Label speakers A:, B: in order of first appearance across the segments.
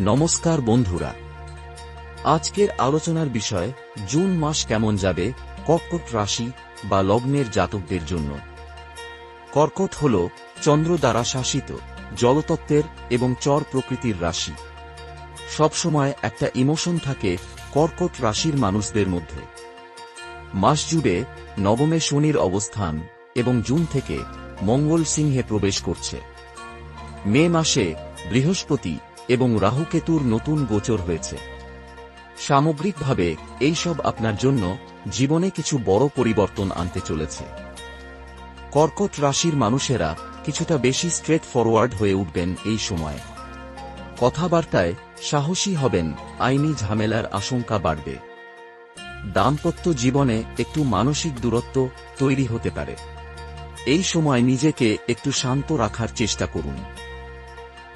A: নমস্কার বন্ধুরা। আজকের আলোচনার বিষয়, জুন মাস কেমন যাবে, কর্কট রাশি বা লগ্নের জাতকদের জন্য। কর্কট হল চন্দ্র দ্বারা শাসিত, জলতত্ত্বের এবং চর প্রকৃতির রাশি। সবসময় একটা ইমোশন থাকে কর্কট রাশির মানুষদের মধ্যে। মাস জুড়ে নবমে শনির অবস্থান এবং জুন থেকে মঙ্গল সিংহে প্রবেশ করছে। মে মাসে বৃহস্পতি এবং রাহুকেতুর নতুন গোচর হয়েছে। সামগ্রিকভাবে, এইসব আপনার জন্য জীবনে কিছু বড় পরিবর্তন আনতে চলেছে। কর্কট রাশির মানুষেরা কিছুটা বেশি স্ট্রেট ফরওয়ার্ড হয়ে উঠবেন এই সময়। কথাবার্তায় সাহসী হবেন, আইনি ঝামেলার আশঙ্কা বাড়বে। দাম্পত্য জীবনে একটু মানসিক দূরত্ব তৈরি হতে পারে। এই সময় নিজেকে একটু শান্ত রাখার চেষ্টা করুন।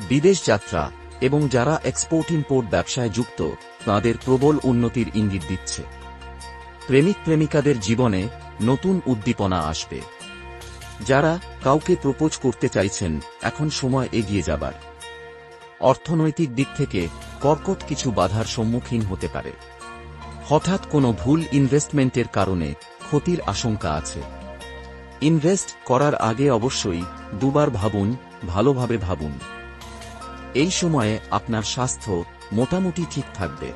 A: বিদেশ যাত্রা এবং যারা এক্সপোর্ট ইম্পোর্ট ব্যবসায় যুক্ত, তাদের প্রবল উন্নতির ইঙ্গিত দিচ্ছে। প্রেমিক প্রেমিকাদের জীবনে নতুন উদ্দীপনা আসবে। যারা কাউকে প্রপোজ করতে চাইছেন, এখন সময় এগিয়ে যাবার। অর্থনৈতিক দিক থেকে কর্কট কিছু বাধার সম্মুখীন হতে পারে। হঠাৎ কোনো ভুল ইনভেস্টমেন্টের কারণে ক্ষতির আশঙ্কা আছে। ইনভেস্ট করার আগে অবশ্যই দুবার ভাবুন, ভালোভাবে ভাবুন। এই সময়ে আপনার স্বাস্থ্য মোটামুটি ঠিক থাকবে।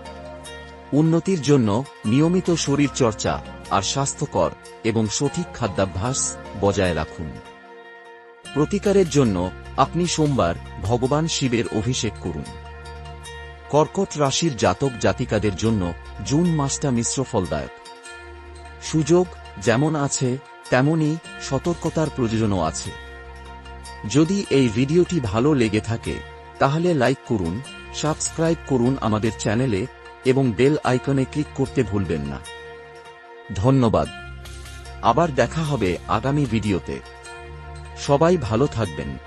A: উন্নতির জন্য নিয়মিত শরীর চর্চা আর স্বাস্থ্যকর এবং সঠিক খাদ্যাভ্যাস বজায় রাখুন। প্রতিকারের জন্য আপনি সোমবার ভগবান শিবের অভিষেক করুন। কর্কট রাশির জাতক জাতিকাদের জন্য জুন মাসটা মিশ্র ফলদায়ক। সুযোগ যেমন আছে, তেমনই সতর্কতার প্রয়োজনও আছে। যদি এই ভিডিওটি ভালো লেগে থাকে তাহলে লাইক করুন, সাবস্ক্রাইব করুন আমাদের চ্যানেলে এবং বেল আইকনে ক্লিক করতে ভুলবেন না। ধন্যবাদ। আবার দেখা হবে আগামী ভিডিওতে। সবাই ভালো থাকবেন।